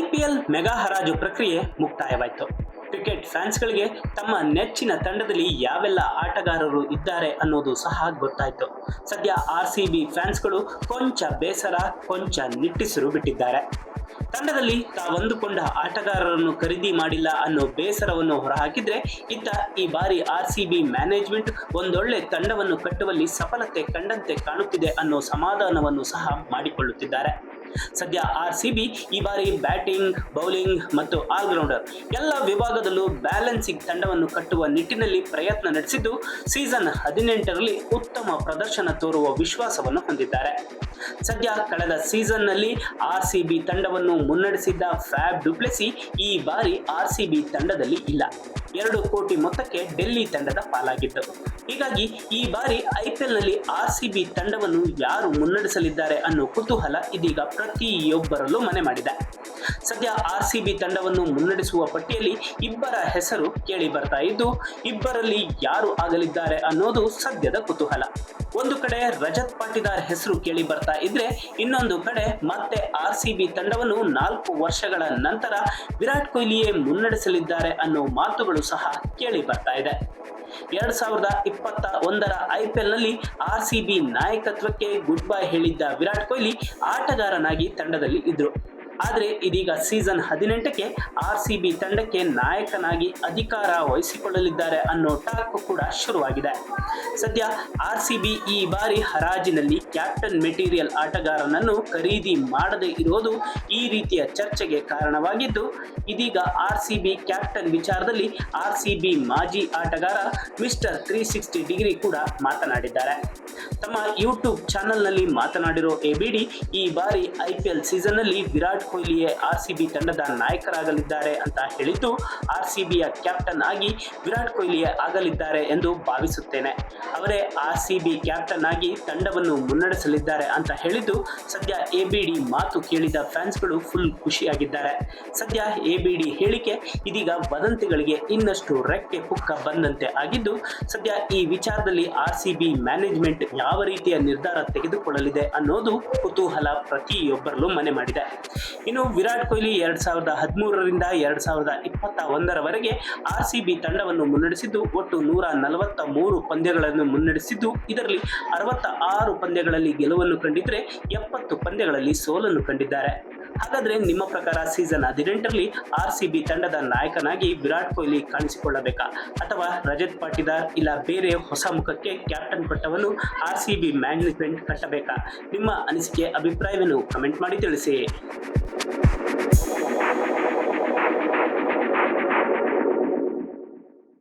IPL mega ಹರಾಜು ಪ್ರಕ್ರಿಯೆ ಮುಕ್ತಾಯವಾಯಿತು. ಕ್ರಿಕೆಟ್ ಫ್ಯಾನ್ಸ್ಗಳಿಗೆ ತಮ್ಮ ನೆಚ್ಚಿನ ತಂಡದಲ್ಲಿ ಯಾವೆಲ್ಲ ಆಟಗಾರರು ಇದ್ದಾರೆ ಅನ್ನೋದು ಸಹ ಗೊತ್ತಾಯಿತು. ಸದ್ಯ ಆರ್ ಸಿ ಬಿ ಫ್ಯಾನ್ಸ್ಗಳು ಕೊಂಚ ಬೇಸರ, ಕೊಂಚ ನಿಟ್ಟಿಸಿರು ಬಿಟ್ಟಿದ್ದಾರೆ. ತಂಡದಲ್ಲಿ ತಾವಂದುಕೊಂಡ ಆಟಗಾರರನ್ನು ಖರೀದಿ ಮಾಡಿಲ್ಲ ಅನ್ನೋ ಬೇಸರವನ್ನು ಹೊರಹಾಕಿದ್ರೆ ಇತ್ತ ಈ ಬಾರಿ ಆರ್ ಸಿ ಬಿ ಮ್ಯಾನೇಜ್ಮೆಂಟ್ ಒಂದೊಳ್ಳೆ ತಂಡವನ್ನು ಕಟ್ಟುವಲ್ಲಿ ಸಫಲತೆ ಕಂಡಂತೆ ಕಾಣುತ್ತಿದೆ ಅನ್ನೋ ಸಮಾಧಾನವನ್ನು ಸಹ ಮಾಡಿಕೊಳ್ಳುತ್ತಿದ್ದಾರೆ. ಸದ್ಯ ಆರ್ ಸಿ ಈ ಬಾರಿ ಬ್ಯಾಟಿಂಗ್, ಬೌಲಿಂಗ್ ಮತ್ತು ಆಲ್ರೌಂಡರ್ ಎಲ್ಲ ವಿಭಾಗದಲ್ಲೂ ಬ್ಯಾಲೆನ್ಸಿಂಗ್ ತಂಡವನ್ನು ಕಟ್ಟುವ ನಿಟ್ಟಿನಲ್ಲಿ ಪ್ರಯತ್ನ ನಡೆಸಿದ್ದು ಸೀಸನ್ ಹದಿನೆಂಟರಲ್ಲಿ ಉತ್ತಮ ಪ್ರದರ್ಶನ ತೋರುವ ವಿಶ್ವಾಸವನ್ನು ಹೊಂದಿದ್ದಾರೆ. ಸದ್ಯ ಕಳೆದ ಸೀಸನ್ನಲ್ಲಿ ಆರ್ ಸಿ ಬಿ ತಂಡವನ್ನು ಮುನ್ನಡೆಸಿದ್ದ ಫ್ಯಾಬ್ ಡುಪ್ಲೆಸಿ ಈ ಬಾರಿ ಆರ್ ಸಿ ಬಿ ತಂಡದಲ್ಲಿ ಇಲ್ಲ. ಎರಡು ಕೋಟಿ ಮೊತ್ತಕ್ಕೆ ಡೆಲ್ಲಿ ತಂಡದ ಪಾಲಾಗಿದ್ದವು ಹೀಗಾಗಿ ಈ ಬಾರಿ ಐಪಿಎಲ್ನಲ್ಲಿ ಆರ್ ಸಿ ಬಿ ತಂಡವನ್ನು ಯಾರು ಮುನ್ನಡೆಸಲಿದ್ದಾರೆ ಅನ್ನೋ ಕುತೂಹಲ ಇದೀಗ ಪ್ರತಿಯೊಬ್ಬರಲ್ಲೂ ಮನೆ ಮಾಡಿದೆ. ಸದ್ಯ ಆರ್ ಸಿ ತಂಡವನ್ನು ಮುನ್ನಡೆಸುವ ಪಟ್ಟಿಯಲ್ಲಿ ಇಬ್ಬರ ಹೆಸರು ಕೇಳಿ ಬರ್ತಾ ಇದ್ದು, ಇಬ್ಬರಲ್ಲಿ ಯಾರು ಆಗಲಿದ್ದಾರೆ ಅನ್ನೋದು ಸದ್ಯದ ಕುತೂಹಲ. ಒಂದು ಕಡೆ ರಜತ್ ಪಾಟಿದಾರ್ ಹೆಸರು ಕೇಳಿ ಬರ್ತಾ ಇದ್ರೆ, ಇನ್ನೊಂದು ಕಡೆ ಮತ್ತೆ ಆರ್ ಸಿ ಬಿ ತಂಡವನ್ನು ನಾಲ್ಕು ವರ್ಷಗಳ ನಂತರ ವಿರಾಟ್ ಕೊಹ್ಲಿಯೇ ಮುನ್ನಡೆಸಲಿದ್ದಾರೆ ಅನ್ನೋ ಮಾತುಗಳು ಸಹ ಕೇಳಿ ಬರ್ತಾ ಇದೆ. ಎರಡ್ ಸಾವಿರದ ಇಪ್ಪತ್ತ ಒಂದರ ಐಪಿಎಲ್ನಲ್ಲಿ ಆರ್ ಸಿ ಬಿ ನಾಯಕತ್ವಕ್ಕೆ ಗುಡ್ ಬೈ ಹೇಳಿದ್ದ ವಿರಾಟ್ ಕೊಹ್ಲಿ ಆಟಗಾರನಾಗಿ ತಂಡದಲ್ಲಿ ಇದ್ರು. ಆದರೆ ಇದೀಗ ಸೀಸನ್ ಹದಿನೆಂಟಕ್ಕೆ ಆರ್ ಸಿ ತಂಡಕ್ಕೆ ನಾಯಕನಾಗಿ ಅಧಿಕಾರ ವಹಿಸಿಕೊಳ್ಳಲಿದ್ದಾರೆ ಅನ್ನೋ ಟಾಕ್ ಕೂಡ ಶುರುವಾಗಿದೆ. ಸದ್ಯ ಆರ್ ಸಿ ಈ ಬಾರಿ ಹರಾಜಿನಲ್ಲಿ ಕ್ಯಾಪ್ಟನ್ ಮೆಟೀರಿಯಲ್ ಆಟಗಾರನನ್ನು ಖರೀದಿ ಮಾಡದೇ ಇರುವುದು ಈ ರೀತಿಯ ಚರ್ಚೆಗೆ ಕಾರಣವಾಗಿದ್ದು, ಇದೀಗ ಆರ್ ಸಿ ಕ್ಯಾಪ್ಟನ್ ವಿಚಾರದಲ್ಲಿ ಆರ್ ಸಿ ಮಾಜಿ ಆಟಗಾರ ಮಿಸ್ಟರ್ ತ್ರೀ ಸಿಕ್ಸ್ಟಿ ಡಿಗ್ರಿ ಕೂಡ ಮಾತನಾಡಿದ್ದಾರೆ. ತಮ್ಮ ಯೂಟ್ಯೂಬ್ ಚಾನೆಲ್ನಲ್ಲಿ ಮಾತನಾಡಿರೋ ಎಬಿಡಿ ಈ ಬಾರಿ ಐ ಪಿ ಎಲ್ ಸೀಸನ್ನಲ್ಲಿ ವಿರಾಟ್ ಕೊಹ್ಲಿಯೇ ಆರ್ ಸಿ ಬಿ ತಂಡದ ನಾಯಕರಾಗಲಿದ್ದಾರೆ ಅಂತ ಹೇಳಿದ್ದು ಆರ್ ಸಿ ಬಿಯ ಕ್ಯಾಪ್ಟನ್ ಆಗಿ ವಿರಾಟ್ ಕೊಹ್ಲಿಯೇ ಆಗಲಿದ್ದಾರೆ ಎಂದು ಭಾವಿಸುತ್ತೇನೆ. ಅವರೇ ಆರ್ ಸಿ ಬಿ ಕ್ಯಾಪ್ಟನ್ ಆಗಿ ತಂಡವನ್ನು ಮುನ್ನಡೆಸಲಿದ್ದಾರೆ ಅಂತ ಹೇಳಿದ್ದು ಸದ್ಯ ಎಬಿಡಿ ಮಾತು ಕೇಳಿದ ಫ್ಯಾನ್ಸ್ಗಳು ಫುಲ್ ಖುಷಿಯಾಗಿದ್ದಾರೆ. ಸದ್ಯ ಎಬಿಡಿ ಹೇಳಿಕೆ ಇದೀಗ ವದಂತಿಗಳಿಗೆ ಇನ್ನಷ್ಟು ರೆಕ್ಕೆ ಪುಕ್ಕ ಬಂದಂತೆ ಆಗಿದ್ದು ಸದ್ಯ ಈ ವಿಚಾರದಲ್ಲಿ ಆರ್ ಸಿ ಬಿ ಮ್ಯಾನೇಜ್ಮೆಂಟ್ ಯಾವ ರೀತಿಯ ನಿರ್ಧಾರ ತೆಗೆದುಕೊಳ್ಳಲಿದೆ ಅನ್ನೋದು ಕುತೂಹಲ ಪ್ರತಿಯೊಬ್ಬರಲ್ಲೂ ಮನೆ ಮಾಡಿದೆ. ಇನ್ನು ವಿರಾಟ್ ಕೊಹ್ಲಿ ಎರಡ್ ಸಾವಿರದ ಹದಿಮೂರರಿಂದ ಎರಡ್ ಸಾವಿರದ ಇಪ್ಪತ್ತ ಒಂದರವರೆಗೆ ಆರ್ ಸಿ ಬಿ ತಂಡವನ್ನು ಮುನ್ನಡೆಸಿದ್ದು, ಒಟ್ಟು ನೂರ ನಲವತ್ತ ಮೂರು ಪಂದ್ಯಗಳನ್ನು ಮುನ್ನಡೆಸಿದ್ದು. ಇದರಲ್ಲಿ ಅರವತ್ತ ಆರು ಪಂದ್ಯಗಳಲ್ಲಿ ಗೆಲುವನ್ನು ಕಂಡಿದ್ರೆ ಎಪ್ಪತ್ತು ಪಂದ್ಯಗಳಲ್ಲಿ ಸೋಲನ್ನು ಕಂಡಿದ್ದಾರೆ. ಹಾಗಾದ್ರೆ ನಿಮ್ಮ ಪ್ರಕಾರ ಸೀಸನ್ ಹದಿನೆಂಟರಲ್ಲಿ ಆರ್ ಸಿ ಬಿ ತಂಡದ ನಾಯಕನಾಗಿ ವಿರಾಟ್ ಕೊಹ್ಲಿ ಕಾಣಿಸಿಕೊಳ್ಳಬೇಕಾ? ಅಥವಾ ರಜತ್ ಪಾಟಿದಾರ್ ಇಲ್ಲ ಬೇರೆ ಹೊಸ ಮುಖಕ್ಕೆ ಕ್ಯಾಪ್ಟನ್ ಪಟ್ಟವನ್ನು ಆರ್ ಸಿ ಬಿ ಮ್ಯಾನೇಜ್ಮೆಂಟ್ ಕಟ್ಟಬೇಕಾ? ನಿಮ್ಮ ಅನಿಸಿಕೆ, ಅಭಿಪ್ರಾಯವನ್ನು ಕಮೆಂಟ್ ಮಾಡಿ ತಿಳಿಸಿ. thank you